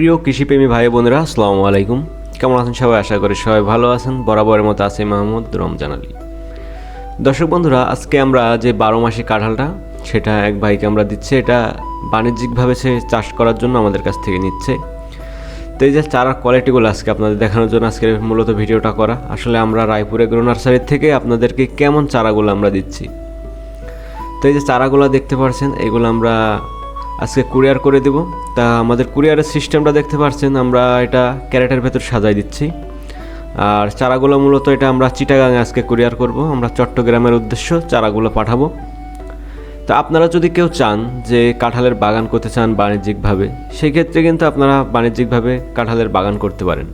প্রিয় কৃষিপ্রেমী ভাই বোনেরা, আসসালামু আলাইকুম। কেমন আছেন সবাই? আশা করি সবাই ভালো আছেন। বরাবরের মতো আছে মাহমুদ রমজান আলী। দর্শক বন্ধুরা, আজকে আমরা যে বারো মাসি কাঁঠালটা, সেটা এক ভাইকে আমরা দিচ্ছি। এটা বাণিজ্যিকভাবে সে চাষ করার জন্য আমাদের কাছ থেকে নিচ্ছে। তো এই যে চারার কোয়ালিটিগুলো আজকে আপনাদের দেখানোর জন্য আজকে মূলত ভিডিওটা করা। আসলে আমরা রায়পুর এগ্রো নার্সারির থেকে আপনাদেরকে কেমন চারাগুলো আমরা দিচ্ছি। তো এই যে চারাগুলো দেখতে পাচ্ছেন, এগুলো আমরা আজকে কুরিয়ার করে দেব। তা আমাদের কুরিয়ারের সিস্টেমটা দেখতে পাচ্ছেন আমরা এটা ক্যারেটের ভেতর সাজাই দিচ্ছি। আর চারাগুলো মূলত এটা আমরা চিটাগাঙে আজকে কুরিয়ার করব। আমরা চট্টগ্রামের উদ্দেশ্য চারাগুলো পাঠাবো। তো আপনারা যদি কেউ চান যে কাঁঠালের বাগান করতে চান বাণিজ্যিকভাবে সেই ক্ষেত্রে কিন্তু আপনারা বাণিজ্যিকভাবে কাঁঠালের বাগান করতে পারেন।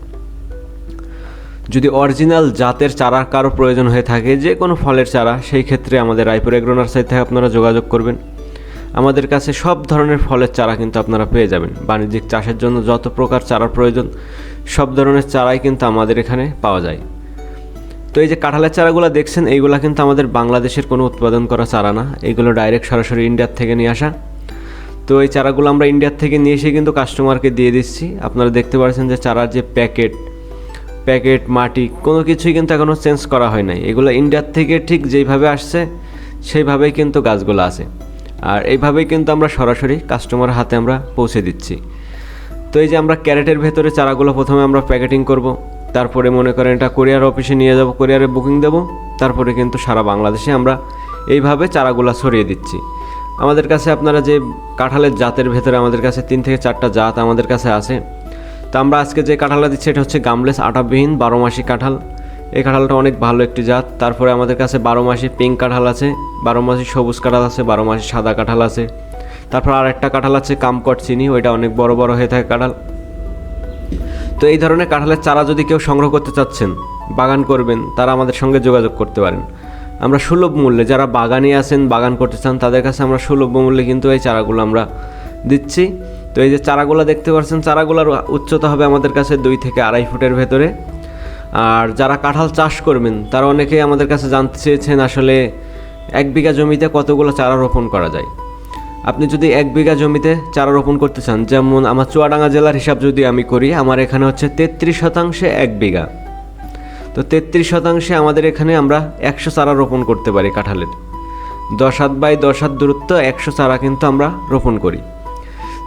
যদি অরিজিনাল জাতের চারা কারও প্রয়োজন হয়ে থাকে, যে কোনো ফলের চারা, সেই ক্ষেত্রে আমাদের রায়পুর এগ্রো নার্সারি থেকে আপনারা যোগাযোগ করবেন। আমাদের কাছে সব ধরনের ফলের চারা কিন্তু আপনারা পেয়ে যাবেন। বাণিজ্যিক চাষের জন্য যত প্রকার চারার প্রয়োজন, সব ধরনের চারাই কিন্তু আমাদের এখানে পাওয়া যায়। তো এই যে কাঁঠালের চারাগুলো দেখছেন, এইগুলো কিন্তু আমাদের বাংলাদেশের কোনো উৎপাদন করা চারা না। এইগুলো ডাইরেক্ট সরাসরি ইন্ডিয়ার থেকে নিয়ে আসা। তো এই চারাগুলো আমরা ইন্ডিয়ার থেকে নিয়ে এসে কিন্তু কাস্টমারকে দিয়ে দিচ্ছি। আপনারা দেখতে পাচ্ছেন যে চারার যে প্যাকেট প্যাকেট, মাটি, কোনো কিছুই কিন্তু এখনও চেঞ্জ করা হয় নাই। এগুলো ইন্ডিয়ার থেকে ঠিক যেইভাবে আসছে, সেইভাবেই কিন্তু গাছগুলো আছে। আর এইভাবেই কিন্তু আমরা সরাসরি কাস্টমার হাতে আমরা পৌঁছে দিচ্ছি। তো এই যে আমরা ক্যারেটের ভেতরে চারাগুলো প্রথমে আমরা প্যাকেটিং করব, তারপরে মনে করেন এটা কোরিয়ার অফিসে নিয়ে যাব কোরিয়ারে বুকিং দেব, তারপরে কিন্তু সারা বাংলাদেশে আমরা এইভাবে চারাগুলো ছড়িয়ে দিচ্ছি। আমাদের কাছে আপনারা যে কাঁঠালের জাতের ভেতরে আমাদের কাছে তিন থেকে চারটা জাত আমাদের কাছে আছে, তো আমরা আজকে যে কাঁঠালটা দিচ্ছি, এটা হচ্ছে গামলেস আটাবিহীন বারো মাসি কাঁঠাল। এই কাঁঠালটা অনেক ভালো একটি জাত। তারপরে আমাদের কাছে বারো মাসে পিঙ্ক কাঁঠাল আছে, বারো মাসে সবুজ কাঁঠাল আছে, বারো মাসে সাদা কাঁঠাল আছে। তারপর আর একটা কাঁঠাল আছে কামকট চিনি, ওইটা অনেক বড় বড় হয়ে থাকে কাঁঠাল। তো এই ধরনের কাঁঠালের চারা যদি কেউ সংগ্রহ করতে চাচ্ছেন, বাগান করবেন, তারা আমাদের সঙ্গে যোগাযোগ করতে পারেন। আমরা সুলভ মূল্যে, যারা বাগানে আছেন, বাগান করতে চান, তাদের কাছে আমরা সুলভ মূল্যে কিন্তু এই চারাগুলো আমরা দিচ্ছি। তো এই যে চারাগুলো দেখতে পাচ্ছেন, চারাগুলোর উচ্চতা হবে আমাদের কাছে দুই থেকে আড়াই ফুটের ভেতরে। আর যারা কাঁঠাল চাষ করবেন, তারা অনেকেই আমাদের কাছে জানতে চেয়েছেন আসলে এক বিঘা জমিতে কতগুলো চারা রোপণ করা যায়। আপনি যদি এক বিঘা জমিতে চারা রোপণ করতে চান, যেমন আমার চুয়াডাঙ্গা জেলার হিসাব যদি আমি করি, আমার এখানে হচ্ছে তেত্রিশ শতাংশে এক বিঘা। তো তেত্রিশ শতাংশে আমাদের এখানে আমরা একশো চারা রোপণ করতে পারি কাঁঠালের। দশ হাত বাই দশ হাত দূরত্ব একশো চারা কিন্তু আমরা রোপণ করি।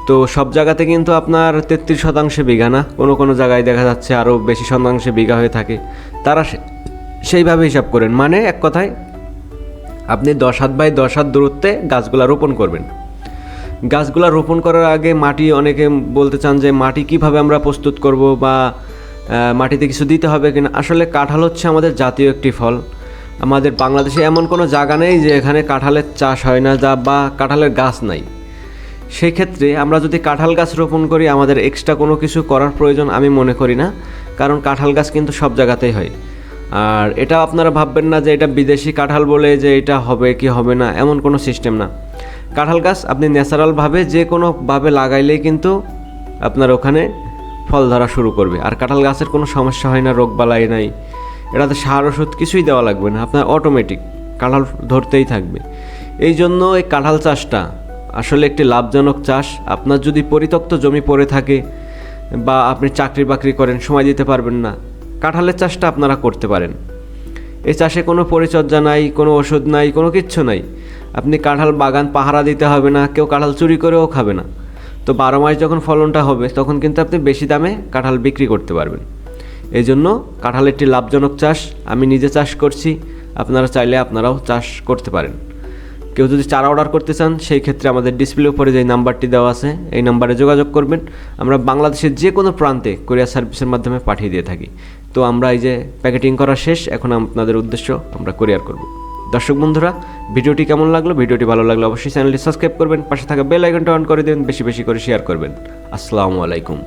তো সব জায়গাতে কিন্তু আপনার তেত্রিশ শতাংশে বিঘা না? কোনো কোনো জায়গায় দেখা যাচ্ছে আরও বেশি শতাংশে বিঘা হয়ে থাকে। তারা সেইভাবে হিসাব করেন। মানে এক কথায়, আপনি দশ হাত বাই দশ হাত দূরত্বে গাছগুলা রোপণ করবেন। গাছগুলা রোপণ করার আগে মাটি, অনেকে বলতে চান যে মাটি কীভাবে আমরা প্রস্তুত করব বা মাটিতে কিছু দিতে হবে কিনা। আসলে কাঁঠাল হচ্ছে আমাদের জাতীয় একটি ফল। আমাদের বাংলাদেশে এমন কোনো জায়গা নেই যে এখানে কাঁঠালের চাষ হয় না যা বা কাঁঠালের গাছ নাই। সেই ক্ষেত্রে আমরা যদি কাঁঠাল গাছ রোপণ করি, আমাদের এক্সট্রা কোনো কিছু করার প্রয়োজন আমি মনে করি না, কারণ কাঁঠাল গাছ কিন্তু সব জায়গাতেই হয়। আর এটা আপনারা ভাববেন না যে এটা বিদেশি কাঁঠাল বলে যে এটা হবে কি হবে না, এমন কোনো সিস্টেম না। কাঁঠাল গাছ আপনি ন্যাচারালভাবে যে কোনোভাবে লাগাইলেই কিন্তু আপনার ওখানে ফল ধরা শুরু করবে। আর কাঁঠাল গাছের কোনো সমস্যা হয় না, রোগ বালাই নাই। এটাতে সার, ওষুধ কিছুই দেওয়া লাগবে না, আপনার অটোমেটিক কাঁঠাল ধরতেই থাকবে। এই জন্য এই কাঁঠাল চাষটা আসলে একটি লাভজনক চাষ। আপনার যদি পরিত্যক্ত জমি পড়ে থাকে বা আপনি চাকরি বাকরি করেন, সময় দিতে পারবেন না। কাঁঠালের চাষটা আপনারা করতে পারেন। এই চাষে কোনো পরিচর্যা নাই, কোনো ওষুধ নাই, কোনো কিচ্ছু নাই। আপনি কাঁঠাল বাগান পাহারা দিতে হবে না, কেউ কাঁঠাল চুরি করেও খাবে না। তো বারো মাস যখন ফলনটা হবে, তখন কিন্তু আপনি বেশি দামে কাঁঠাল বিক্রি করতে পারবেন। এই জন্য কাঁঠাল একটি লাভজনক চাষ। আমি নিজে চাষ করছি, আপনারা চাইলে আপনারাও চাষ করতে পারেন। কেউ যদি চারা অর্ডার করতে চান, সেই ক্ষেত্রে আমাদের ডিসপ্লে উপরে যে নাম্বারটি দেওয়া আছে, এই নাম্বারে যোগাযোগ করবেন। আমরা বাংলাদেশের যে কোনো প্রান্তে কোরিয়ার সার্ভিসের মাধ্যমে পাঠিয়ে দিয়ে থাকি। তো আমরা এই যে প্যাকেটিং করা শেষ, এখন আপনাদের উদ্দেশ্য আমরা কোরিয়ার করব। দর্শক বন্ধুরা, ভিডিওটি কেমন লাগল? ভিডিওটি ভালো লাগলে অবশ্যই চ্যানেলটি সাবস্ক্রাইব করবেন, পাশে থাকা বেল আইকনটা অন করে দেবেন বেশি বেশি করে শেয়ার করবেন। আসসালামু আলাইকুম।